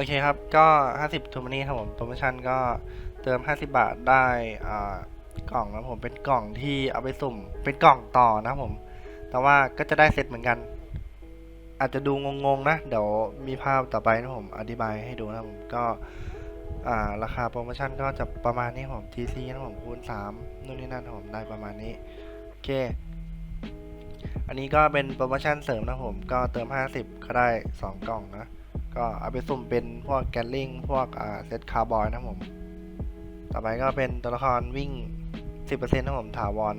โอเคครับ ก็ 50ทูมานี่ครับผม โปรโมชั่นก็เติม 50 บาทได้อ่ากล่องนะผม เป็นกล่องที่เอาไปสุ่ม เป็นกล่องต่อนะผม แต่ว่าก็จะได้เซตเหมือนกัน อาจจะดูงงๆนะ เดี๋ยวมีภาพต่อไปนะผม อธิบายให้ดูนะผม ก็อ่าราคาโปรโมชั่นก็จะประมาณนี้ผม TC นะผมคูณ3นู่นนี่นั่นผมได้ประมาณนี้ โอเค อันนี้ก็เป็นโปรโมชั่นเสริมนะผม ก็เติม 50 ก็ได้ 2 กล่องนะ ก็เอาไปสุ่มเป็นพวกแกลลิงพวกเซตคาร์บอยนะผม ต่อไปก็เป็นตัวละครวิ่ง 10%นะผมถาวร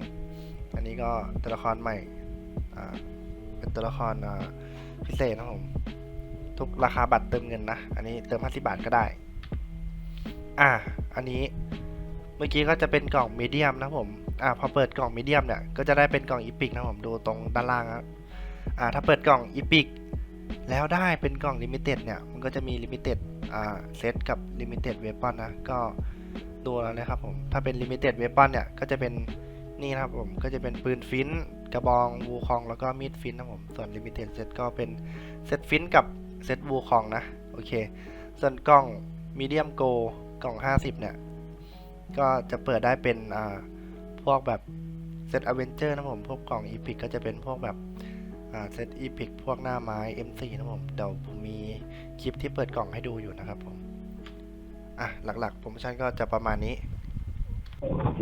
อันนี้ก็ตัวละครใหม่เป็นตัวละครพิเศษนะผม ทุกราคาบัตรเติมเงินนะ อันนี้เติม 50 บาทก็ได้ อ่าอันนี้เมื่อกี้ก็จะเป็นกล่องมีเดียมนะผมอ่าพอเปิดกล่องมีเดียมเนี่ยก็จะได้เป็นกล่องอีพิกนะผมดูตรงด้านล่างครับอ่าถ้าเปิดกล่องอีพิก แล้วได้เป็นกล่องลิมิเต็ดเนี่ย มันก็จะมีลิมิเต็ดอ่าเซตกับลิมิเต็ดเวปอนนะ ก็ดูแล้วนะครับผม ถ้าเป็นลิมิเต็ดเวปอนเนี่ย ก็จะเป็นนี่นะครับผม ก็จะเป็นปืนฟินกระบองวูคองแล้วก็มีดฟินนะผม ส่วนลิมิเต็ดเซตก็เป็นเซตฟินกับเซตวูคองนะ โอเค ส่วนกล่องมีเดียมโกกล่อง 50 เนี่ย ก็จะเปิดได้เป็นอ่าพวกแบบเซตอเวนเจอร์นะผม พวกกล่องอีพิกก็จะเป็นพวกแบบ เซตอีพิกพวกหน้าไม้ MC นะผม เดี๋ยวผมมีคลิปที่เปิดกล่องให้ดูอยู่นะครับผม อะ หลักๆโปรโมชั่นก็จะประมาณนี้ โอเค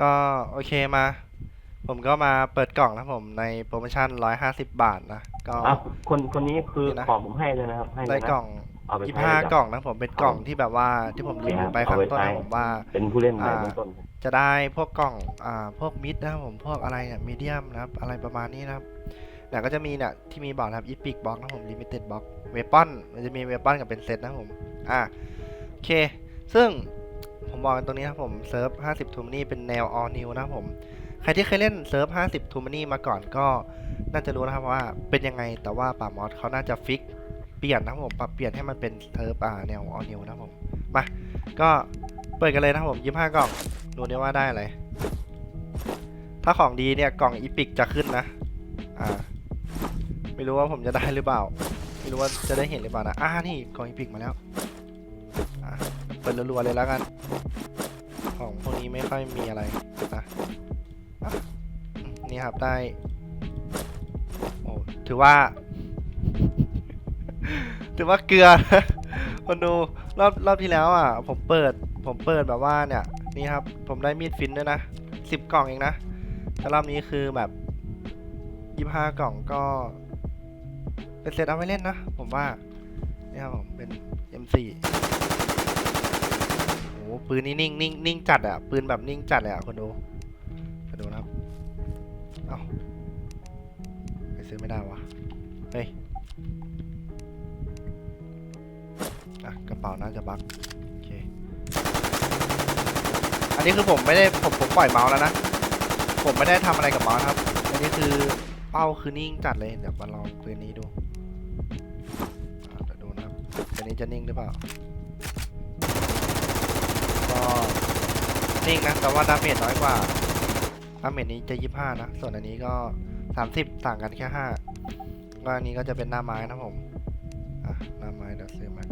ก็โอเคมา ผมก็มาเปิดกล่องนะครับผมในโปรโมชั่น 150 บาทนะ ก็อะคนคนนี้คือนี่นะของผมให้เลยนะครับ ให้เลยได้นะกล่อง เอาไปยี่ใช้ห้าเลยกล่องนะผมเป็นกล่องที่แบบว่าที่ผมรีวิวไปข้างต้นนะผมว่า เป็นผู้เล่นใหม่อ่า เบื้องต้นจะได้พวกกล่อง อ่า พวกมิดนะครับผม พวกอะไรเนี่ยมีเดียมนะครับ อะไรประมาณนี้นะครับเนี่ยก็จะมีเนี่ยที่มีบอกนะครับอีพิกบ็อกนะครับผมลิมิเต็ดบ็อกเวปอนมันจะมีเวปอนกับเป็นเซตนะครับผม อ่าโอเค ซึ่งผมบอกกันตรงนี้นะครับผมเซิร์ฟ 50 ทูมนี่เป็นแนว all new นะครับผม ใครที่เคยเล่นเซิร์ฟ 50 ทูมนี่มาก่อนก็น่าจะรู้นะครับว่าเป็นยังไง แต่ว่าป่ามอสเขาน่าจะฟิก เปลี่ยนนะครับผมปรับเปลี่ยนให้มันเป็นเซิร์ฟอ่าแนว all new นะครับผมมาก็เปิดกันเลยนะครับผม25กล่องดูได้ว่าได้อะไรถ้าของดีเนี่ยกล่องอีพิกจะขึ้นนะอ่าไม่รู้ว่าผมจะได้หรือเปล่า ไม่รู้ว่าจะได้เห็นหรือเปล่านะอ่านี่กล่องอีพิกมาแล้วอ่าเปิดรัวๆเลยแล้วกัน ของพวกนี้ไม่ค่อยมีอะไรนะนี่ครับได้โอ้ถือว่า ถือว่าเกลือคนดูรอบรอบที่แล้วอะ ผมเปิด ผมเปิดแบบว่าเนี่ย นี่ครับ ผมได้มีดฟินด้วยนะสิบกล่องเองนะ แต่รอบนี้คือแบบยี่ห้ากล่องก็ เป็นเซตเอาไว้เล่นนะ ผมว่า นี่ครับผมเป็น M4 โอ้โหปืนนี่นิ่งนิ่งนิ่งจัดอะ ปืนแบบนิ่งจัดเลยอะคนดูมาดูนะครับ เอ้าไปซื้อไม่ได้วะ เฮ้ย อะกระเป๋าน่าจะบั๊กโอเค อันนี้คือผมไม่ได้ผมผมปล่อยเมาส์แล้วนะ ผมไม่ได้ทำอะไรกับเมาส์ครับ อันนี้คือเป้าคือนิ่งจัดเลยเดี๋ยวมาลองปืนนี้ดูอ่าเดี๋ยวดูนะครับตัวนี้จะนิ่งหรือเปล่า ก็นิ่งนะ แต่ว่าดาเมจน้อยกว่า ดาเมจนี้จะยี่ห้านะ ส่วนอันนี้ก็สามสิบต่างกันแค่ห้าก็อันนี้ก็จะเป็นหน้าไม้นะผม อะ หน้าไม้เดี๋ยวซื้อมา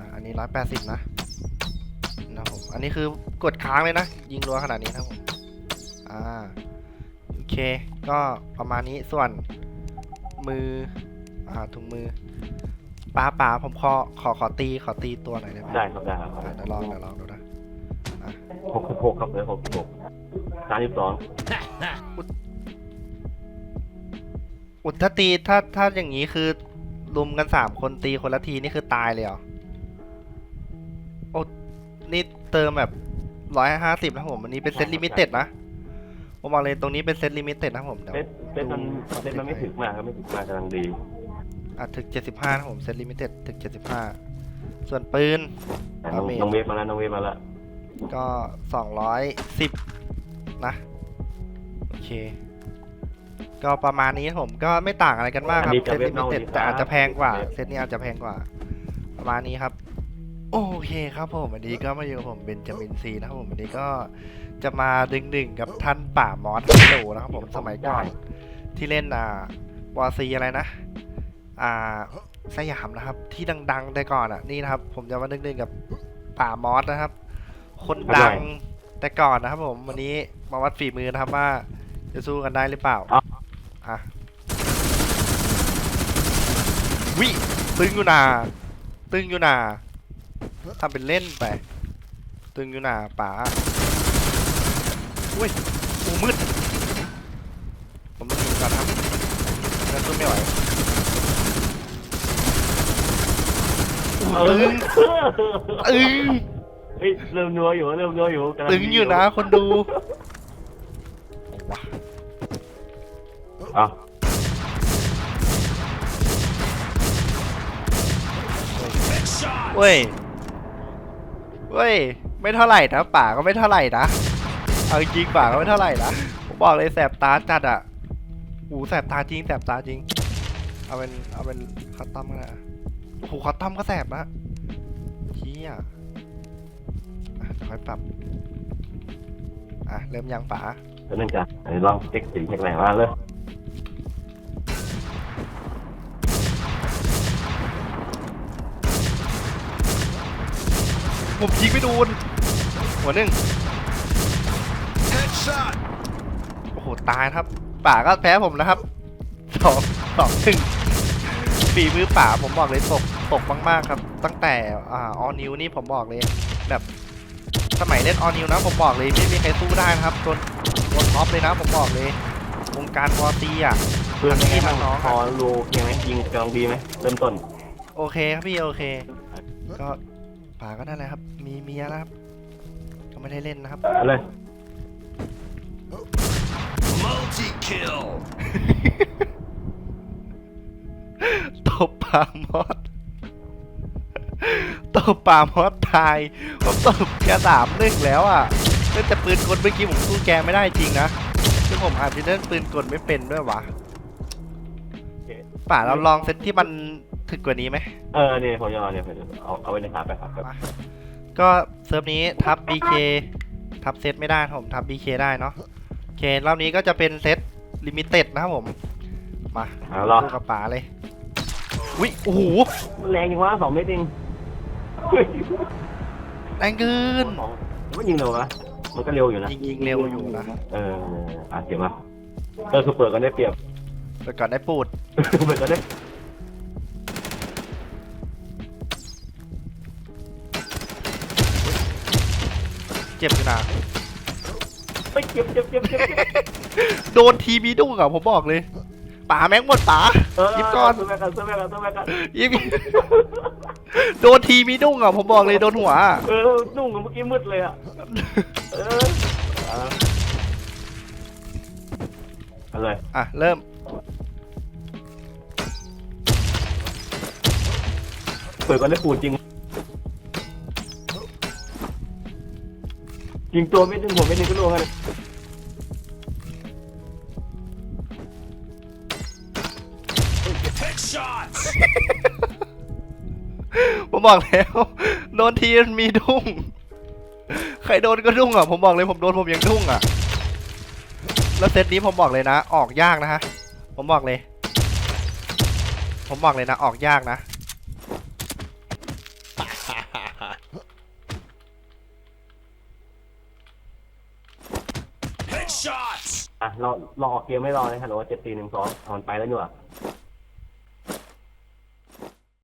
อนอะอันนี้ร้อยแปดสิบนะนะผมอันนี้คือกดค้างเลยนะ ยิงรัวขนาดนี้นะผมอ่าโอเค ก็ประมาณนี้ส่วนมืออ่าถุงมือป๋าป๋าผมขอขอขอตีขอตีตัวหน่อยได้ไหมได้ครับได้ครับอะเดี๋ยวลองเดี๋ยวลองดูนะหกสิบหกครับเลยหกสิบหกสามสิบสองอุดถ้าตีถ้าถ้าอย่างนี้คือรุมกันสามคนตีคนละทีนี่คือตายเลยเหรอโอ้ นี่เติมแบบร้อยห้าสิบนะผม อันนี้เป็นเซตลิมิเต็ดนะ ผมบอกเลยตรงนี้เป็นเซตลิมิเต็ดนะผมเดี๋ยวเซตเซตมันเซตมันไม่ถึงมากครับไม่ถึงมากกำลังดีอะถึงเจ็ดสิบห้านะผมเซตลิมิเต็ดถึงเจ็ดสิบห้าส่วนปืน แต่น้องดาเมจน้องเวฟมาแล้วน้องเวฟมาแล้วก็สองร้อยสิบนะ โอเค ก็ประมาณนี้ครับผมก็ไม่ต่างอะไรกันมากครับเซตลิมิเต็ดแต่อาจจะแพงกว่า เซตนี้อาจจะแพงกว่า ประมาณนี้ครับ โอเคครับผมวันนี้ก็มาอยู่กับผมเบนจามินซีนะครับผมวันนี้ก็จะมาดึงดึงๆกับท่านป่ามอสฮัลโหลนะครับผมสมัยก่อนที่เล่นอ่าวอซีอะไรนะ อ่าสยามนะครับ ที่ดังๆแต่ก่อนอะนี่นะครับ ผมจะมาดึกๆกับป่ามอสนะครับ คนดังแต่ก่อนนะครับผมวันนี้มาวัดฝีมือนะครับว่า จะสู้กันได้หรือเปล่าอะวิตึงอยู่นาตึงอยู่นา ทำเป็นเล่นไป ตึงอยู่นาป่าอุ้ยโอ้มืด ผมต้องยิงก่อนครับงั้นสู้ไม่ไหวเอตึงอตึงเฮ้ยเริ่มนัวอยู่เริ่มนัวอยู่กำลัตึงอยู่นะคนดูว้าอะเว้ย เว้ย ไม่เท่าไหร่นะป่าก็ไม่เท่าไหร่นะ เอาจริงป่าก็ไม่เท่าไหร่นะ ผมบอกเลยแสบตาจัดอะหูแสบตาจริงแสบตาจริง เอาเป็นเอาเป็นคัตตัมก็ได้อะโอ้โหคัตตัมก็แสบนะเฮียอะเดี๋ยวค่อยปรับ อะเริ่มยังป่าเดี๋ยวนึงจ้ะลองเช็คสีเช็คอะไรมาเลย ผมยิงไม่โดนหัวหนึ่ง Headshot! โอ้โหตายครับ ป่าก็แพ้ผมนะครับสองสองหนึ่งฝีมือป่าผมบอกเลยตกตกมากๆครับ ตั้งแต่อ่าออนิวนี่ผมบอกเลยแบบสมัยเล่นออนิวนะผมบอกเลยไม่มีใครสู้ได้นะครับจนจนท็อปเลยนะผมบอกเลยวงการวอร์ตีอะเพื่อนยังไงบ้างน้องๆพอรู้ยังไงยิงกำลังดีไหมเริ่มต้น โอเคครับพี่โอเค ก็ ป่าก็นั่นแหละครับ มีเมียแล้วครับก็ไม่ได้เล่นนะครับเอาเลย Multi kill! ตบปลามอสตบปลามอสตายผมตบแกสามหนึ่งแล้วอะเล่นแต่ปืนกลเมื่อกี้ผมสู้แกไม่ได้จริงนะคือผมอาจจะเล่นปืนกลไม่เป็นด้วยวะป่าเราลองเซตที่มัน ถึกกว่านี้ไหมเออเนี่ยผมจะเอาเนี่ยผมจะเอาเอาไว้ในขาไปครับครับ ก็เซิร์ฟนี้ทับ BK ทับเซตไม่ได้ครับผมทับ BK ได้เนาะโอเครอบนี้ก็จะเป็นเซตลิมิเต็ดนะครับผม มาเอารอดูกับป่าเลยวิโอ้โหมันแรงจริงวะสองเมตรเองเฮ้ยแรงเกินสองมันยิงเร็วนะมันก็เร็วอยู่นะ ยิงยิงเร็วอยู่นะเอออะเก็บมาก็คือเปิดกันได้เปรียบไปก่อนได้ปูด เปิดกันได้ เจ็บอยู่นะไปเจ็บเจ็บเจ็บเจ็บเจ็บโดนทีมีดุ้งอะผมบอกเลยป๋าแม็กหมดป๋าเออยิบก่อนซื้อแม่กันซื้อแม่กันซื้อแม่กันยิบโดนทีมีดุ้งอะผมบอกเลยโดนหัวอะเออนุ่งเมื่อกี้มืดเลยอะเอออะเอะไรอะเริ่มเปิดกันได้ปูดจริง จริงตัวไม่ถึงหัวไม่ถึงก็ล่วงเลยผมบอกแล้ว โดนทีมันมีดุ้ง ใครโดนก็ดุ้งอะผมบอกเลยผมโดนผมยังดุ้งอะแล้วเซตนี้ผมบอกเลยนะ ออกยากนะฮะ ผมบอกเลย ผมบอกเลยนะ ออกยากนะ Headshots! อะเราเราออกเกมไม่รอเลยฮัลโหลเจ็ดสี่หนึ่งสองถอนไปแล้วนี่หว่า